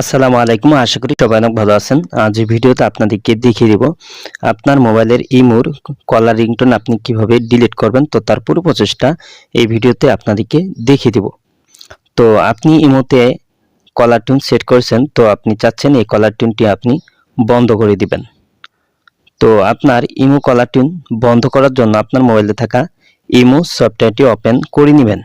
আসসালামু আলাইকুম। আশা করি সবাই অনেক ভালো আছেন। আজ ভিডিওতে আপনাদেরকে দেখিয়ে দিব আপনার মোবাইলের ইমোর কলার রিংটোন আপনি কীভাবে ডিলিট করবেন, তো তার পুরো প্রচেষ্টা এই ভিডিওতে আপনাদেরকে দেখিয়ে দিব। তো আপনি ইমোতে কলার টিউন সেট করেছেন, তো আপনি চাচ্ছেন এই কলার টিউনটি আপনি বন্ধ করে দিবেন। তো আপনার ইমো কলার টিউন বন্ধ করার জন্য আপনার মোবাইলে থাকা ইমো সফটওয়্যারটি ওপেন করে নেবেন।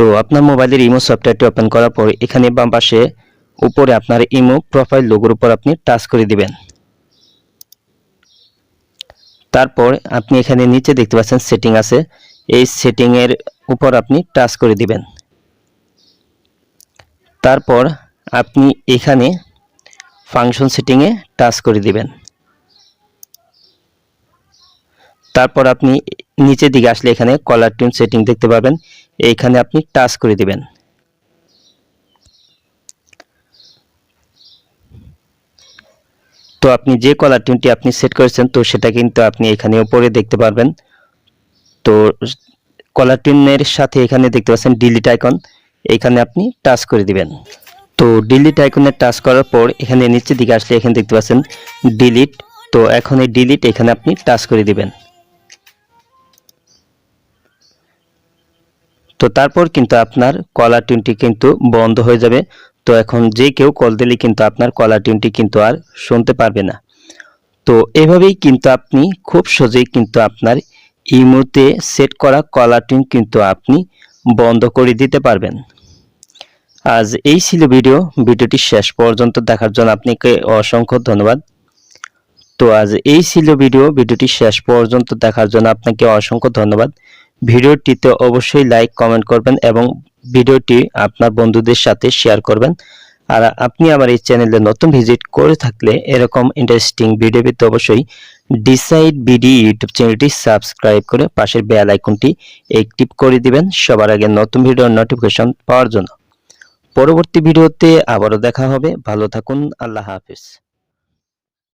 তো আপনার মোবাইলের ইমো সফটওয়্যারটি ওপেন করার পর এখানে বাম পাশে উপরে আপনার ইমো প্রোফাইল লোগোর উপর আপনি টাচ করে দিবেন। তারপর আপনি এখানে নিচে দেখতে পাচ্ছেন সেটিং আছে। এই সেটিং এর উপর আপনি টাচ করে দিবেন। তারপর আপনি এখানে ফাংশন সেটিংয়ে টাচ করে দিবেন। তারপর আপনি নিচের দিকে আসলে এখানে কলার টিউন সেটিং দেখতে পাবেন। এইখানে আপনি টাচ করে দিবেন। তো আপনি যে কলার টিউনটি আপনি সেট করেছেন, তো সেটা কিন্তু আপনি এখানে উপরে দেখতে পারবেন। তো কলার টিউনের সাথে এখানে দেখতে পাচ্ছেন ডিলিট আইকন এইখানে আপনি টাচ করে দিবেন। তো ডিলিট আইকনে টাচ করার পর এখানে নিচের দিকে আসলে এখানে দেখতে পাচ্ছেন ডিলিট তো এখন এই ডিলিট এখানে আপনি টাচ করে দিবেন। তো তারপর কিন্তু আপনার কলার টিউনটি কিন্তু বন্ধ হয়ে যাবে। তো এখন যে কেউ কল দিলে কিন্তু আপনার কলার টিউনটি কিন্তু আর শুনতে পারবে না। তো এভাবেই কিন্তু আপনি খুব সহজেই কিন্তু আপনার ইমোতে সেট করা কলার টিউন কিন্তু আপনি বন্ধ করে দিতে পারবেন। আজ এই ছিল ভিডিও। ভিডিওটি শেষ পর্যন্ত দেখার জন্য আপনাকে অসংখ্য ধন্যবাদ। তো আজ এই ছিল ভিডিও। ভিডিওটি শেষ পর্যন্ত দেখার জন্য আপনাকে অসংখ্য ধন্যবাদ। ভিডিওটিতে অবশ্যই লাইক কমেন্ট করবেন এবং ভিডিওটি আপনার বন্ধুদের সাথে শেয়ার করবেন। আর আপনি আমার এই চ্যানেলে নতুন ভিজিট করে থাকলে এরকম ইন্টারেস্টিং ভিডিও পেতে অবশ্যই ডিসাইড বিডি ইউটিউব চ্যানেলটি সাবস্ক্রাইব করে পাশের বেল আইকনটি অ্যাক্টিভ করে দিবেন সবার আগে নতুন ভিডিওর নোটিফিকেশন পাওয়ার জন্য। পরবর্তী ভিডিওতে আবারও দেখা হবে। ভালো থাকুন। আল্লাহ হাফিজ।